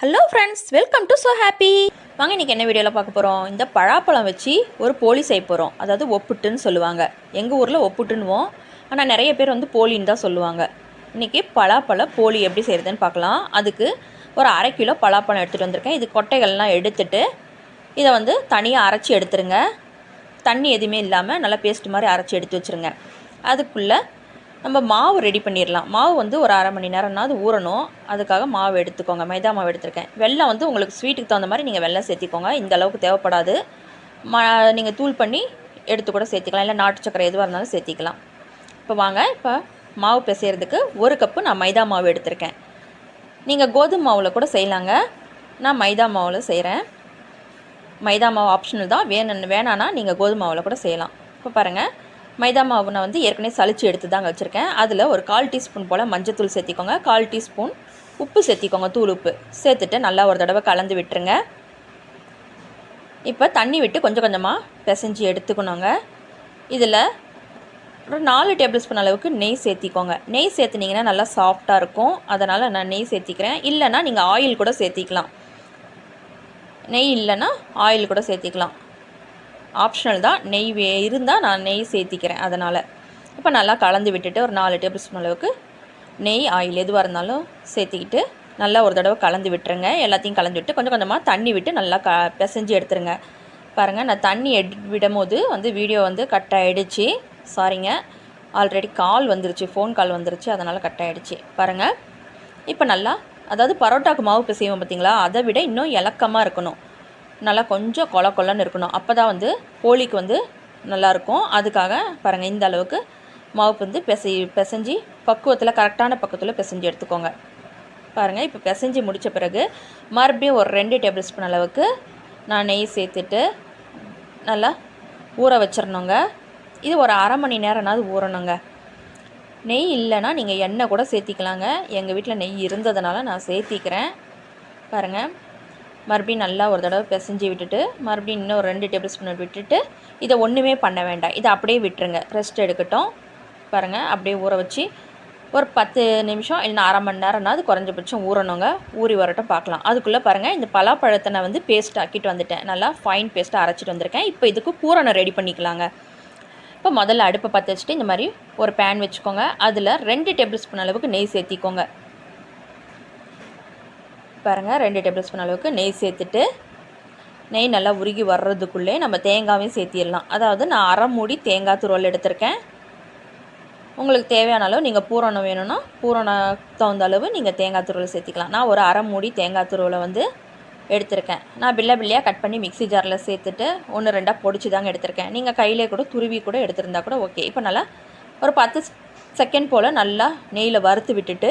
Hello friends welcome to so happy வாங்க இன்றைக்கி என்ன வீடியோவில் பார்க்க போகிறோம் இந்த பழாப்பழம் வச்சு ஒரு போலி செய்ய போகிறோம் அதாவது ஒப்புட்டுன்னு சொல்லுவாங்க. எங்கள் ஊரில் ஒப்புட்டுன்னுவோம். ஆனால் நிறைய பேர் வந்து போலின்னு தான் சொல்லுவாங்க. இன்றைக்கி பலாப்பழம் போலி எப்படி செய்கிறதுன்னு பார்க்கலாம். அதுக்கு ஒரு அரை கிலோ பலாப்பழம் எடுத்துகிட்டு வந்திருக்கேன். இது கொட்டைகள்லாம் எடுத்துட்டு இதை வந்து தனியாக அரைச்சி எடுத்துருங்க. தண்ணி எதுவுமே இல்லாமல் நல்லா பேஸ்ட் மாதிரி அரைச்சி எடுத்து வச்சுருங்க. அதுக்குள்ளே நம்ம மாவு ரெடி பண்ணிடலாம் மாவு வந்து ஒரு அரை மணி நேரம்னாவது ஊறணும். அதுக்காக மாவு எடுத்துக்கோங்க. மைதா மாவு எடுத்திருக்கேன். வெள்ளம் வந்து உங்களுக்கு ஸ்வீட்டுக்கு தகுந்த மாதிரி நீங்கள் வெள்ளம் சேர்த்திக்கோங்க. இந்த அளவுக்கு தேவைப்படாது. மா நீங்கள் தூள் பண்ணி எடுத்து கூட சேர்த்திக்கலாம். இல்லை நாட்டு சக்கரை எதுவாக இருந்தாலும் சேர்த்திக்கலாம். இப்போ வாங்க. இப்போ மாவு பிசைகிறதுக்கு ஒரு கப்பு நான் மைதா மாவு எடுத்திருக்கேன். நீங்கள் கோதுமை மாவில் கூட செய்யலாங்க. நான் மைதா மாவில் செய்கிறேன் மைதா மாவு ஆப்ஷனல் தான். வேணும் வேணான்னா நீங்கள் கோதுமை மாவில் கூட செய்யலாம். இப்போ பாருங்கள் மைதா மாவு நான் வந்து ஏற்கனவே சளிச்சு எடுத்து தாங்க வச்சுருக்கேன். அதில் ஒரு கால் டீஸ்பூன் போல் மஞ்சத்தூள் சேர்த்திக்கோங்க. கால் டீஸ்பூன் உப்பு சேர்த்திக்கோங்க தூள் உப்பு. சேர்த்துட்டு நல்லா ஒரு தடவை கலந்து விட்டுருங்க. இப்போ தண்ணி விட்டு கொஞ்சம் கொஞ்சமாக பிசைஞ்சு எடுத்துக்கணுங்க. இதில் ஒரு நாலு டேபிள் ஸ்பூன் அளவுக்கு நெய் சேர்த்திக்கோங்க. நெய் சேர்த்துனீங்கன்னா நல்லா சாஃப்டாக இருக்கும். அதனால் நான் நெய் சேர்த்திக்கிறேன். இல்லைன்னா நீங்கள் ஆயில் கூட சேர்த்திக்கலாம். நெய் இல்லைன்னா ஆயில் கூட சேர்த்திக்கலாம். ஆப்ஷனல் தான். நெய் வே இருந்தால் நான் நெய் சேர்த்திக்கிறேன் அதனால். இப்போ நல்லா கலந்து விட்டுட்டு ஒரு நாலு டேபிள் ஸ்பூன் அளவுக்கு நெய் ஆயில் எதுவாக இருந்தாலும் சேர்த்திக்கிட்டு நல்லா ஒரு தடவை கலந்து விட்டுருங்க. எல்லாத்தையும் கலந்து விட்டு கொஞ்சம் கொஞ்சமாக தண்ணி விட்டு நல்லா க பிசைஞ்சு எடுத்துருங்க. பாருங்கள் நான் தண்ணி எட் விடும்போது வந்து வீடியோ வந்து கட் ஆகிடுச்சு சாரிங்க ஆல்ரெடி கால் வந்துருச்சு ஃபோன் கால் வந்துருச்சு அதனால் கட் ஆகிடுச்சு பாருங்கள் இப்போ நல்லா அதாவது பரோட்டாக்கு மாவு பிசைவோம் பார்த்தீங்களா அதை விட இன்னும் இலக்கமாக இருக்கணும். நல்லா கொஞ்சம் கொல கொலன்னு இருக்கணும். அப்போ தான் வந்து போலிக்கு வந்து நல்லாயிருக்கும். அதுக்காக பாருங்கள் இந்த அளவுக்கு மாவு வந்து பிசை பிசைஞ்சு பக்குவத்தில் கரெக்டான பக்கத்தில் பிசைஞ்சு எடுத்துக்கோங்க. பாருங்கள் இப்போ பிசைஞ்சு முடித்த பிறகு மறுபடியும் ஒரு ரெண்டு டேபிள் ஸ்பூன் அளவுக்கு நான் நெய் சேர்த்துட்டு நல்லா ஊற வச்சிடணுங்க இது ஒரு அரை மணி நேரம்னாவது ஊறணுங்க. நெய் இல்லைன்னா நீங்கள் எண்ணெய் கூட சேர்த்திக்கலாங்க. எங்கள் வீட்டில் நெய் இருந்ததுனால நான் சேர்த்திக்கிறேன். பாருங்கள் மறுபடியும் நல்லா ஒரு தடவை பிசைஞ்சு விட்டுட்டு மறுபடியும் இன்னும் ஒரு ரெண்டு டேபிள் ஸ்பூன் விட்டுட்டு இதை ஒன்றுமே பண்ண வேண்டாம். இதை அப்படியே விட்டுருங்க. ரெஸ்ட் எடுக்கட்டும். பாருங்கள் அப்படியே ஊற வச்சு ஒரு பத்து நிமிஷம் இல்லைனா அரை மணி நேரம்னா அது குறைஞ்சபட்சம் ஊறணுங்க. ஊறி வரட்டும் பார்க்கலாம். அதுக்குள்ளே பாருங்கள் இந்த பலாப்பழத்தை நான் வந்து பேஸ்ட் ஆக்கிட்டு வந்துட்டேன். நல்லா ஃபைன் பேஸ்ட்டாக அரைச்சிட்டு வந்திருக்கேன். இப்போ இதுக்கு பூரணம் ரெடி பண்ணிக்கலாங்க. இப்போ முதல்ல அடுப்பை பற்ற வச்சுட்டு இந்த மாதிரி ஒரு பேன் வச்சுக்கோங்க. அதில் ரெண்டு டேபிள் ஸ்பூன் அளவுக்கு நெய் சேர்த்திக்கோங்க. பாருங்கள் ரெண்டு டேபிள் ஸ்பூன் அளவுக்கு நெய் சேர்த்துட்டு நெய் நல்லா உருகி வர்றதுக்குள்ளே நம்ம தேங்காயும் சேர்த்திடலாம். அதாவது நான் அரை மூடி தேங்காய் துருவல் எடுத்திருக்கேன். உங்களுக்கு தேவையான அளவு நீங்கள் பூரணம் வேணும்னா பூரணம் தகுந்த அளவு நீங்கள் தேங்காய் துருவல் சேர்த்திக்கலாம். நான் ஒரு அரை மூடி தேங்காய் துருவலை வந்து எடுத்திருக்கேன். நான் பில்ல பில்லையாக கட் பண்ணி மிக்ஸி ஜாரில் சேர்த்துட்டு ஒன்று ரெண்டாக பொடிச்சு தாங்க எடுத்திருக்கேன். நீங்கள் கையிலே கூட துருவி கூட எடுத்திருந்தா கூட ஓகே இப்போ நல்லா ஒரு பத்து செகண்ட் போல் நல்லா நெய்யில் வறுத்து விட்டுட்டு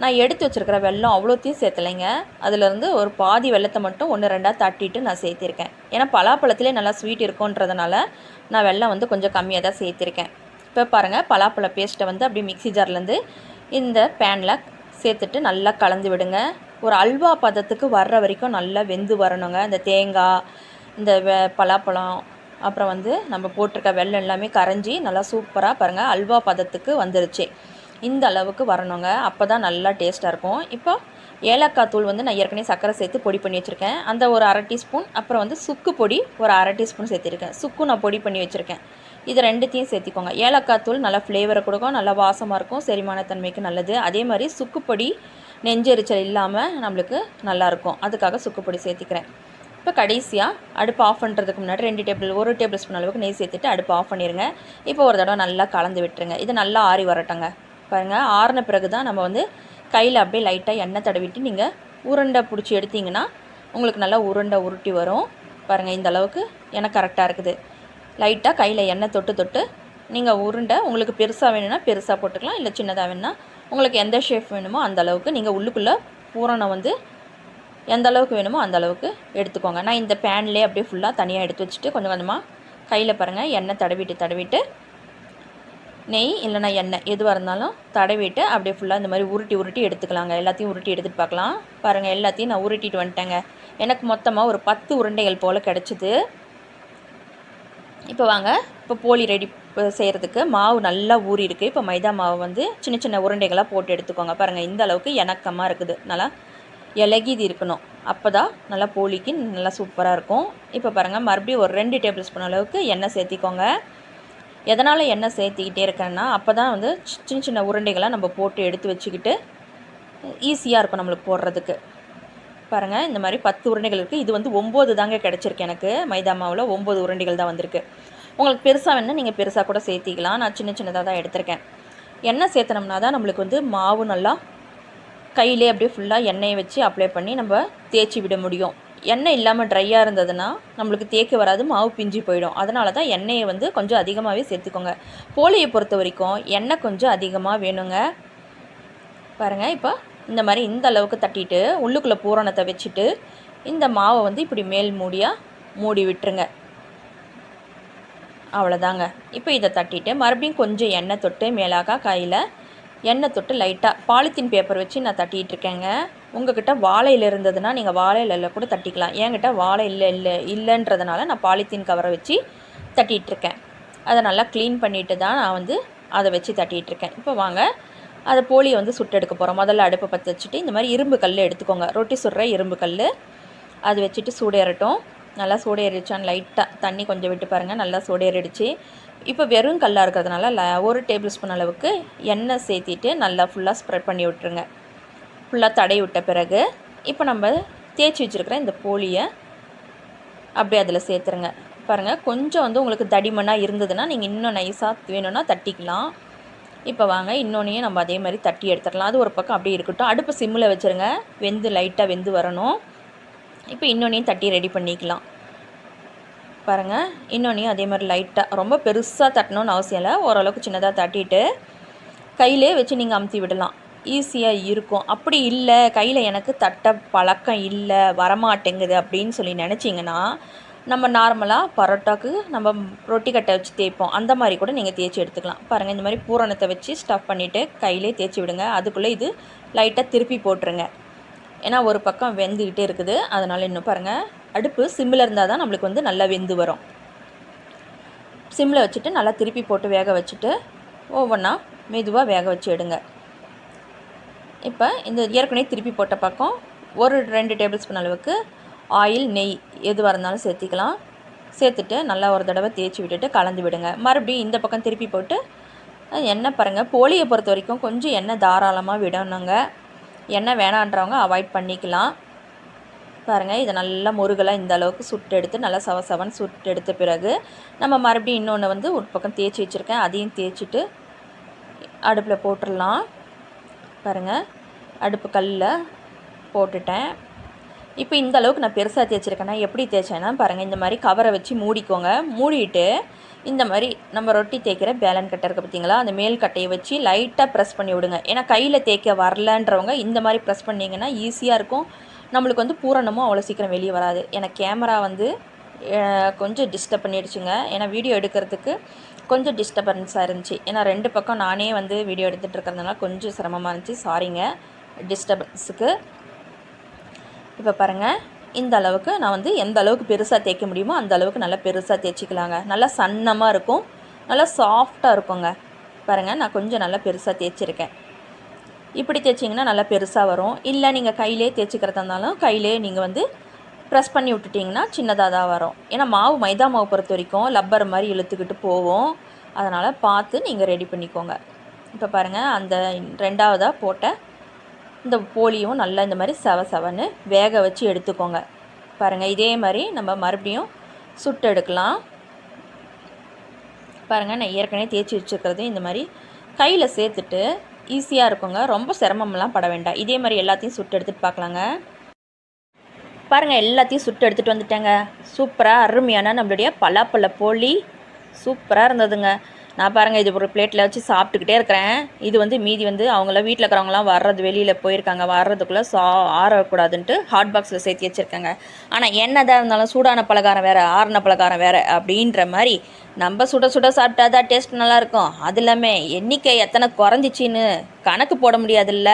நான் எடுத்து வச்சுருக்கிற வெள்ளம் அவ்வளோத்தையும் சேர்த்தலைங்க. அதிலேருந்து ஒரு பாதி வெள்ளத்தை மட்டும் ஒன்று ரெண்டாக தட்டிட்டு நான் சேர்த்திருக்கேன். ஏன்னா பலாப்பழத்துலேயே நல்லா ஸ்வீட் இருக்குன்றதுனால நான் வெல்லம் வந்து கொஞ்சம் கம்மியாக தான் சேர்த்திருக்கேன். இப்போ பாருங்கள் பலாப்பழ பேஸ்ட்டை வந்து அப்படியே மிக்ஸி ஜார்லேருந்து இந்த பேனில் சேர்த்துட்டு நல்லா கலந்து விடுங்க. ஒரு அல்வா பதத்துக்கு வர்ற வரைக்கும் நல்லா வெந்து வரணுங்க. இந்த தேங்காய் இந்த வெ பலாப்பழம் அப்புறம் வந்து நம்ம போட்டிருக்க வெள்ளம் எல்லாமே கரைஞ்சி நல்லா சூப்பராக பாருங்கள் அல்வா பதத்துக்கு வந்துருச்சு. இந்த அளவுக்கு வரணுங்க. அப்போ தான் நல்லா டேஸ்ட்டாக இருக்கும். இப்போ ஏலக்காய் தூள் வந்து நான் ஏற்கனவே சர்க்கரை சேர்த்து பொடி பண்ணி வச்சுருக்கேன். அந்த ஒரு அரை டீஸ்பூன் அப்புறம் வந்து சுக்கு பொடி ஒரு அரை டீஸ்பூன் சேர்த்திருக்கேன். சுக்கு நான் பொடி பண்ணி வச்சுருக்கேன். இது ரெண்டுத்தையும் சேர்த்திக்கோங்க. ஏலக்காய் தூள் நல்லா ஃப்ளேவரை கொடுக்கும் நல்லா வாசமாக இருக்கும் செரிமானத்தன்மைக்கு நல்லது. அதே மாதிரி சுக்கு பொடி நெஞ்செரிச்சல் இல்லாமல் நம்மளுக்கு நல்லாயிருக்கும் அதுக்காக சுக்கு பொடி சேர்த்திக்கிறேன். இப்போ கடைசியாக அடுப்பு ஆஃப் பண்ணுறதுக்கு முன்னாடி ரெண்டு டேபிள் ஒரு டேபிள் ஸ்பூன் அளவுக்கு நெய் சேர்த்துட்டு அடுப்பு ஆஃப் பண்ணிடுங்க இப்போ ஒரு தடவை நல்லா கலந்து விட்டுருங்க. இது நல்லா ஆறி வரட்டங்க. பாருங்கள் ஆறின பிறகு தான் நம்ம வந்து கையில் அப்படியே லைட்டாக எண்ணெய் தடவிட்டு நீங்கள் உருண்டை பிடிச்சி எடுத்திங்கன்னா உங்களுக்கு நல்லா உருண்டை உருட்டி வரும். பாருங்கள் இந்த அளவுக்கு எனக்கு கரெக்டாக இருக்குது. லைட்டாக கையில் எண்ணெய் தொட்டு தொட்டு நீங்கள் உருண்டை உங்களுக்கு பெருசாக வேணும்னா பெருசாக போட்டுக்கலாம் இல்லை சின்னதாக வேணும்னா உங்களுக்கு எந்த ஷேப் வேணுமோ அந்த அளவுக்கு நீங்கள் உள்ளுக்குள்ளே பூரணம் வந்து எந்த அளவுக்கு வேணுமோ அந்த அளவுக்கு எடுத்துக்கோங்க. நான் இந்த பேன்லேயே அப்படியே ஃபுல்லாக தனியாக எடுத்து வச்சுட்டு கொஞ்சம் கொஞ்சமாக கையில் பாருங்கள் எண்ணெய் தடவிட்டு தடவிட்டு நெய் இல்லைனா எண்ணெய் எதுவாக இருந்தாலும் தடவிட்டு அப்படியே ஃபுல்லாக இந்த மாதிரி உருட்டி உருட்டி எடுத்துக்கலாங்க. எல்லாத்தையும் உருட்டி எடுத்துகிட்டு பார்க்கலாம். பாருங்கள் எல்லாத்தையும் நான் உருட்டிட்டு வந்துட்டேங்க. எனக்கு மொத்தமாக ஒரு பத்து உருண்டைகள் போல் கிடச்சிது. இப்போ வாங்க இப்போ போலி ரெடி செய்கிறதுக்கு மாவு நல்லா ஊறி இருக்குது இப்போ மைதா மாவு வந்து சின்ன சின்ன உருண்டைகளாக போட்டு எடுத்துக்கோங்க. பாருங்கள் இந்த அளவுக்கு இணக்கமாக இருக்குது. நல்லா இலகிது இருக்கணும். அப்போ தான் நல்லா போலிக்கு நல்லா சூப்பராக இருக்கும். இப்போ பாருங்கள் மறுபடியும் ஒரு ரெண்டு டேபிள் ஸ்பூன் அளவுக்கு எண்ணெய் சேர்த்திக்கோங்க. எதனால் எண்ணெய் சேர்த்திக்கிட்டே இருக்கேன்னா அப்போ தான் வந்து சின்ன சின்ன உருண்டைகளாக நம்ம போட்டு எடுத்து வச்சுக்கிட்டு ஈஸியாக இருக்கும் நம்மளுக்கு போடுறதுக்கு. பாருங்கள் இந்த மாதிரி பத்து உருண்டைகள் இருக்குது இது வந்து ஒம்பது தாங்க கிடச்சிருக்கு எனக்கு. மைதா மாவில் ஒம்பது உருண்டைகள் தான் வந்திருக்கு. உங்களுக்கு பெருசாக வேணால் நீங்கள் பெருசாக கூட சேர்த்திக்கலாம். நான் சின்ன சின்னதாக தான் எடுத்திருக்கேன். எண்ணெய் சேர்த்தனம்னா தான் நம்மளுக்கு வந்து மாவு நல்லா கையிலே அப்படியே ஃபுல்லாக எண்ணெயை வச்சு அப்ளை பண்ணி நம்ம தேய்ச்சி விட முடியும். எண்ணெய் இல்லாமல் ட்ரையாக இருந்ததுன்னா நம்மளுக்கு தேய்க்க வராது மாவு பிஞ்சு போயிடும். அதனால தான் எண்ணெயை வந்து கொஞ்சம் அதிகமாகவே சேர்த்துக்கோங்க. போலியை பொறுத்த வரைக்கும் எண்ணெய் கொஞ்சம் அதிகமாக வேணுங்க. பாருங்கள் இப்போ இந்த மாதிரி இந்த அளவுக்கு தட்டிட்டு உள்ளுக்குள்ளே பூரணத்தை வச்சுட்டு இந்த மாவை வந்து இப்படி மேல் மூடியாக மூடி விட்டுருங்க. அவ்வளோதாங்க இப்போ இதை தட்டிட்டு மறுபடியும் கொஞ்சம் எண்ணெய் தொட்டு மேலாக காயில் எண்ணெய் தொட்டு லைட்டாக பாலித்தீன் பேப்பர் வச்சு நான் தட்டிகிட்டு இருக்கேங்க. உங்ககிட்ட வாழை இருந்ததுன்னா நீங்கள் வாழை இல்லை கூட தட்டிக்கலாம். என்கிட்ட வாழை இல்லை இல்லை இல்லைன்றதுனால நான் பாலித்தீன் கவரை வச்சு தட்டிகிட்ருக்கேன் அதை நல்லா க்ளீன் பண்ணிட்டு தான் நான் வந்து அதை வச்சு தட்டிகிட்டு இருக்கேன். இப்போ வாங்க அதை போலியை வந்து சுட்டெடுக்க போகிறோம் முதல்ல அடுப்பை பற்ற வச்சுட்டு இந்த மாதிரி இரும்பு கல் எடுத்துக்கோங்க. ரொட்டி சுடுற இரும்பு கல் அது வச்சுட்டு சூடேறட்டும். நல்லா சூடேறிச்சான்னு லைட்டாக தண்ணி கொஞ்சம் விட்டு பாருங்கள் நல்லா சூடேறிடுச்சு. இப்போ வெறும் கல்லாக இருக்கிறதுனால ல ஒரு டேபிள் ஸ்பூன் அளவுக்கு எண்ணெய் சேர்த்திட்டு நல்லா ஃபுல்லாக ஸ்ப்ரெட் பண்ணி விட்டுருங்க. ஃபுல்லாக தடை விட்ட பிறகு இப்போ நம்ம தேய்ச்சி வச்சுருக்கிற இந்த போலியை அப்படியே அதில் சேர்த்துருங்க. பாருங்கள் கொஞ்சம் வந்து உங்களுக்கு தடிமனாக இருந்ததுன்னா நீங்கள் இன்னும் நைஸாக வேணும்னா தட்டிக்கலாம். இப்போ வாங்க இன்னொன்னையும் நம்ம அதே மாதிரி தட்டி எடுத்துடலாம். அது ஒரு பக்கம் அப்படியே இருக்கட்டும். அடுப்பு சிம்மில் வச்சுருங்க. வெந்து லைட்டாக வெந்து வரணும். இப்போ இன்னொன்னையும் தட்டி ரெடி பண்ணிக்கலாம். பாருங்கள் இன்னொன்றையும் அதே மாதிரி லைட்டாக ரொம்ப பெருசாக தட்டணும்னு அவசியம் இல்லை. ஓரளவுக்கு சின்னதாக தட்டிட்டு கையிலே வச்சு நீங்கள் அமுத்தி விடலாம். ஈஸியாக இருக்கும். அப்படி இல்லை கையில் எனக்கு தட்ட பழக்கம் இல்லை வரமாட்டேங்குது அப்படின்னு சொல்லி நினச்சிங்கன்னா நம்ம நார்மலாக பரோட்டாக்கு நம்ம ரொட்டி கட்டை வச்சு தேய்ப்போம். அந்த மாதிரி கூட நீங்கள் தேய்ச்சி எடுத்துக்கலாம். பாருங்கள் இந்த மாதிரி பூரணத்தை வச்சு ஸ்டஃப் பண்ணிவிட்டு கையிலே தேய்ச்சி விடுங்க. அதுக்குள்ளே இது லைட்டாக திருப்பி போட்டுருங்க. ஏன்னா ஒரு பக்கம் வெந்துக்கிட்டே இருக்குது. அதனால் இன்னும் பாருங்கள் அடுப்பு சிம்மில் இருந்தால் தான் நம்மளுக்கு வந்து நல்லா வெந்து வரும். சிம்மில் வச்சுட்டு நல்லா திருப்பி போட்டு வேக வச்சுட்டு ஒவ்வொன்றா மெதுவாக வேக வச்சு எடுங்க. இப்போ இந்த ஏற்கனவே திருப்பி போட்ட பக்கம் ஒரு ரெண்டு டேபிள் ஸ்பூன் அளவுக்கு ஆயில் நெய் எதுவாக இருந்தாலும் சேர்த்திக்கலாம். சேர்த்துட்டு நல்லா ஒரு தடவை தேய்ச்சி விட்டுட்டு கலந்து விடுங்க. மறுபடியும் இந்த பக்கம் திருப்பி போட்டு எண்ணெய் பாருங்கள் போலியை பொறுத்த வரைக்கும் கொஞ்சம் எண்ணெய் தாராளமாக விடணுங்க. எண்ணெய் வேணான்றவங்க அவாய்ட் பண்ணிக்கலாம். பாருங்கள் இதை நல்லா முருகலாக இந்த அளவுக்கு சுட்டு எடுத்து நல்லா சவ சுட்டு எடுத்த பிறகு நம்ம மறுபடியும் இன்னொன்று வந்து ஒரு பக்கம் தேய்ச்சி வச்சுருக்கேன். அதையும் தேய்ச்சிட்டு அடுப்பில் போட்டுடலாம். பாருங்கள் அடுப்பு கல்லில் போட்டுட்டேன். இப்போ இந்த அளவுக்கு நான் பெருசாக தேய்ச்சிருக்கேன்னா எப்படி தேய்ச்சேன்னா பாருங்கள் இந்த மாதிரி கவரை வச்சு மூடிக்கோங்க. மூடிட்டு இந்த மாதிரி நம்ம ரொட்டி தேய்க்கிற பேலன் கட்டை இருக்குது பார்த்தீங்களா? அந்த மேல் கட்டையை வச்சு லைட்டாக ப்ரெஸ் பண்ணி விடுங்க. ஏன்னா கையில் தேய்க்க வரலன்றவங்க இந்த மாதிரி ப்ரெஸ் பண்ணிங்கன்னா ஈஸியாக இருக்கும். நம்மளுக்கு வந்து பூரணமும் அவ்வளோ சீக்கிரம் வெளியே வராது. ஏன்னா கேமரா வந்து கொஞ்சம் டிஸ்டர்ப் பண்ணிடுச்சுங்க. ஏன்னா வீடியோ எடுக்கிறதுக்கு கொஞ்சம் டிஸ்டர்பன்ஸாக இருந்துச்சு. ஏன்னா ரெண்டு பக்கம் நானே வந்து வீடியோ எடுத்துகிட்டு இருக்கிறதுனால கொஞ்சம் சிரமமாக இருந்துச்சு. சாரிங்க டிஸ்டர்பன்ஸுக்கு இப்போ பாருங்கள் இந்த அளவுக்கு நான் வந்து எந்த அளவுக்கு பெருசாக தேய்க்க முடியுமோ அந்த அளவுக்கு நல்லா பெருசாக தேய்ச்சிக்கலாங்க. நல்லா சன்னமாக இருக்கும். நல்லா சாஃப்டாக இருக்குங்க. பாருங்கள் நான் கொஞ்சம் நல்லா பெருசாக தேய்ச்சிருக்கேன். இப்படி தேய்ச்சிங்கன்னா நல்லா பெருசாக வரும். இல்லை நீங்கள் கையிலே தேய்ச்சிக்கிறதா இருந்தாலும் கையிலே நீங்கள் வந்து ப்ரெஸ் பண்ணி விட்டுட்டிங்கன்னா சின்னதாக தான் வரும். ஏன்னா மாவு மைதா மாவு பொறுத்த வரைக்கும் லப்பர் மாதிரி இழுத்துக்கிட்டு போவோம் அதனால் பார்த்து நீங்கள் ரெடி பண்ணிக்கோங்க. இப்போ பாருங்கள் அந்த ரெண்டாவதாக போட்ட இந்த போலியும் நல்லா இந்த மாதிரி செவ செவன்னு வேக வச்சு எடுத்துக்கோங்க. பாருங்கள் இதே மாதிரி நம்ம மறுபடியும் சுட்டு எடுக்கலாம். பாருங்கள் நான் ஏற்கனவே தேய்ச்சி வச்சுருக்கிறது இந்த மாதிரி கையில் சேர்த்துட்டு ஈஸியாக இருக்குங்க. ரொம்ப சிரமம்லாம் பட வேண்டாம். இதே மாதிரி எல்லாத்தையும் சுட்டு எடுத்துகிட்டு பார்க்கலாங்க. பாருங்கள் எல்லாத்தையும் சுட்டு எடுத்துகிட்டு வந்துட்டேங்க. சூப்பராக அருமையான நம்மளுடைய பலாப்பழ போலி. சூப்பராக இருந்ததுங்க. நான் பாருங்கள் இது ஒரு பிளேட்டில் வச்சு சாப்பிட்டுக்கிட்டே இருக்கிறேன். இது வந்து மீதி வந்து அவங்களாம் வீட்டில் இருக்கிறவங்களாம் வர்றது வெளியில் போயிருக்காங்க வர்றதுக்குள்ளே சா ஆறக்கூடாதுன்ட்டு ஹாட் பாக்ஸில் சேர்த்து வச்சுருக்காங்க. ஆனால் என்னதான் இருந்தாலும் சூடான பலகாரம் வேறு ஆறின பலகாரம் வேறு அப்படின்ற மாதிரி நம்ம சுட சுட சாப்பிட்டா தான் டேஸ்ட் நல்லாயிருக்கும். அது இல்லாமல் எண்ணிக்கை எத்தனை குறைஞ்சிச்சின்னு கணக்கு போட முடியாதுல்ல.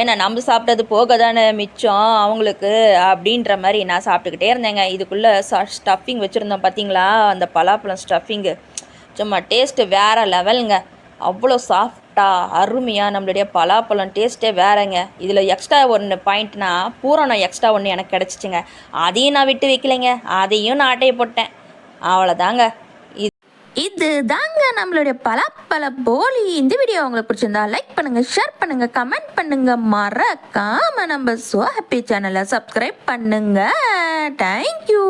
ஏன்னா நம்ம சாப்பிட்டது போக தானே மிச்சம் அவங்களுக்கு அப்படின்ற மாதிரி நான் சாப்பிட்டுக்கிட்டே இருந்தேங்க. இதுக்குள்ளே ஸ்டஃபிங் வச்சுருந்தோம் பார்த்தீங்களா அந்த பலாப்பழம் ஸ்டஃபிங்கு சும்மா டேஸ்ட்டு வேறு லெவலுங்க அவ்வளோ சாஃப்டாக அருமையாக நம்மளுடைய பலாப்பழம் டேஸ்ட்டே வேறங்க. இதில் எக்ஸ்ட்ரா ஒன்று பாயிண்ட்னா பூரணம் எக்ஸ்ட்ரா ஒன்று எனக்கு கிடச்சிச்சுங்க. அதையும் நான் விட்டு வைக்கலைங்க. அதையும் நான் ஆட்டையை போட்டேன். அவ்வளோதாங்க. இது தாங்க நம்மளுடைய பலாப்பழ போலி. இந்த வீடியோ உங்களுக்கு பிடிச்சிருந்தா லைக் பண்ணுங்க ஷேர் பண்ணுங்க கமெண்ட் பண்ணுங்க. மறக்காம நம்ம சோ ஹாப்பி சேனலை சப்ஸ்கிரைப் பண்ணுங்க. Thank you